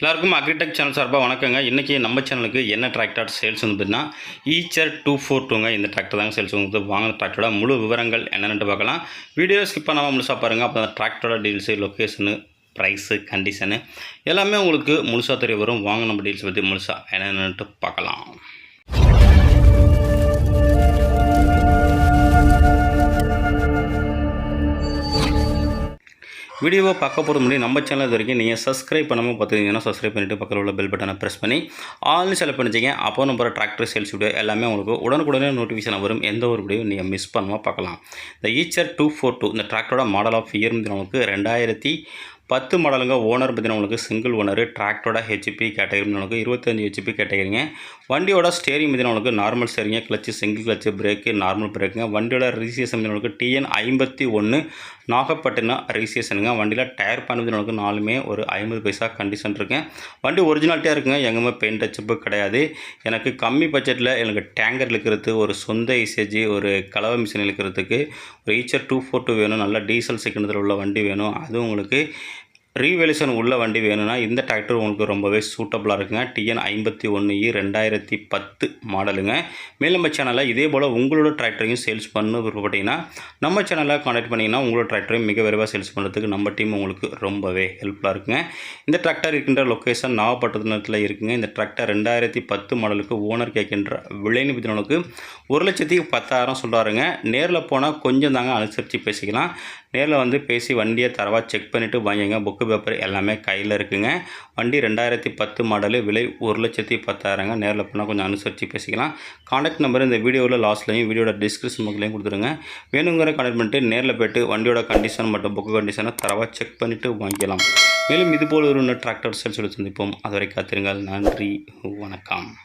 எல்லாருக்கும் agritech channel சார்பாக வணக்கங்க. இன்றைக்கி நம்ம சேனலுக்கு என்ன டிராக்டர் சேல்ஸ் வந்து பார்த்தீங்கன்னா ஈச்சர் டூ ஃபோர் டூங்க இந்த டிராக்டர் தாங்க சேல்ஸ் வந்து வாங்கின டிராக்டரோட முழு விவரங்கள் என்னென்னு பார்க்கலாம். வீடியோ ஸ்கிப் பண்ணாமல் முழுசாக பாருங்கள் அப்போ அந்த டிராக்டரோட டீல்ஸு லொக்கேஷனு ப்ரைஸு கண்டிஷனு எல்லாமே உங்களுக்கு முழுசாக தெரிய வரும். வாங்க நம்ம டீல்ஸ் பற்றி முழுசாக என்னென்னுட்டு பார்க்கலாம். வீடியோவை பார்க்க போகிற முன்னாடி நம்ம சேனல் வரைக்கும் நீங்கள் சப்ஸ்கிரைப் பண்ணாமல் பார்த்துருந்தீங்கன்னா சப்ஸ்கிரைப் பண்ணிவிட்டு பக்கத்தில் உள்ள பெல் பட்டனை ப்ரெஸ் பண்ணி ஆல்னு செலக்ட் பண்ணிச்சிங்க அப்போ நம்ம டிராக்டர் சேல்ஸ் வீடியோ எல்லாமே உங்களுக்கு உடனுக்குடனே நோட்டிஃபிகேஷன் வரும். எந்த ஒரு வீடியோ நீங்கள் மிஸ் பண்ணாமல் பார்க்கலாம். இந்த ஈச்சர் டூ ஃபோர் டூ இந்த டிராக்டரோட மாடல் ஆஃப் இயர் நமக்கு ரெண்டாயிரத்தி பத்து மாடலுங்க ஓனர் பார்த்தீங்கன்னா உங்களுக்கு சிங்கிள் ஓனர் டிராக்டரோட ஹெச்பி கேட்டகரி உங்களுக்கு இருபத்தஞ்சு ஹெச்பி கேட்டகரிங்க வண்டியோட ஸ்டேரிங் பார்த்தீங்கன்னா உங்களுக்கு normal ஸ்டேரிங்க clutch single clutch brake normal பிரேக்குங்க வண்டியோட ரிஜிஸ்ட்ரேஷன் உங்களுக்கு டிஎன் ஐம்பத்தி ஒன்று நாகப்பட்டினம் ரிஜிஸ்ட்ரேஷனுங்க வண்டியில் டயர் பேன் உங்களுக்கு நாலுமே ஒரு ஐம்பது பைசா கண்டிஷன் இருக்குங்க வண்டி ஒரிஜினாலிட்டியாக இருக்குங்க. எங்கேயுமே பெயிண்ட் டச்சப்பு கிடையாது. எனக்கு கம்மி பட்ஜெட்டில் எனக்கு டேங்கர் இழுக்கிறது ஒரு சொந்த இசேஜி ஒரு கலவை மிஷின் இழுக்கிறதுக்கு ஒரு ஈச்சர் டூ ஃபோர் டூ வேணும். நல்ல டீசல் சிக்கனத்தில் உள்ள வண்டி வேணும். அதுவும் உங்களுக்கு ரீவல்யூஷன் உள்ள வண்டி வேணும்னா இந்த டிராக்டர் உங்களுக்கு ரொம்பவே சூட்டபுளாக இருக்குங்க. டிஎன் ஐம்பத்தி ஒன்று இ e ரெண்டாயிரத்தி பத்து மாடலுங்க மேலும் நம்ம சேனலில் இதே போல் உங்களோட டிராக்டரையும் சேல்ஸ் பண்ண விருப்பப்பட்டீங்கன்னா நம்ம சேனலில் காண்டாக்ட் பண்ணிங்கன்னா உங்களோட டிராக்டரையும் மிக விரைவாக சேல்ஸ் பண்ணுறதுக்கு நம்ம டீம் உங்களுக்கு ரொம்பவே ஹெல்ப்ஃபுல்லாக இருக்குங்க. இந்த டிராக்டர் இருக்கின்ற லொக்கேஷன் நாகப்பட்டினத்தில் இருக்குங்க. இந்த டிராக்டர் ரெண்டாயிரத்தி பத்து மாடலுக்கு ஓனர் கேட்கின்ற விலைன்னு பற்றினவனுக்கு ஒரு லட்சத்தி பத்தாயிரம் சொல்கிறாருங்க நேரில் போனால் கொஞ்சம் தாங்க அனுசரித்து பேசிக்கலாம். நேரில் வந்து பேசி வண்டியை தரவாக செக் பண்ணிவிட்டு வாங்கிங்க புக்கு பேப்பர் எல்லாமே கையில் இருக்குங்க. வண்டி ரெண்டாயிரத்தி பத்து மாடலு விலை ஒரு லட்சத்தி பத்தாயிரங்க. நேரில் போனால் கொஞ்சம் அனுசரித்து பேசிக்கலாம். காண்டாக்ட் நம்பர் இந்த வீடியோவில் லாஸ்ட்லையும் வீடியோட டிஸ்கிரிப்ஷன் பக்கத்துலையும் கொடுத்துருங்க. வேணுங்கிற கான்டாக்ட் பண்ணிட்டு நேரில் போய்ட்டு வண்டியோட கண்டிஷன் மற்றும் புக்கு கண்டிஷனை தரவாக செக் பண்ணிவிட்டு வாங்கிக்கலாம். மேலும் இதுபோல் ஒரு டிராக்டர் சேல்ஸ் சந்திப்போம். அதுவரை காத்திருங்கள். நன்றி. வணக்கம்.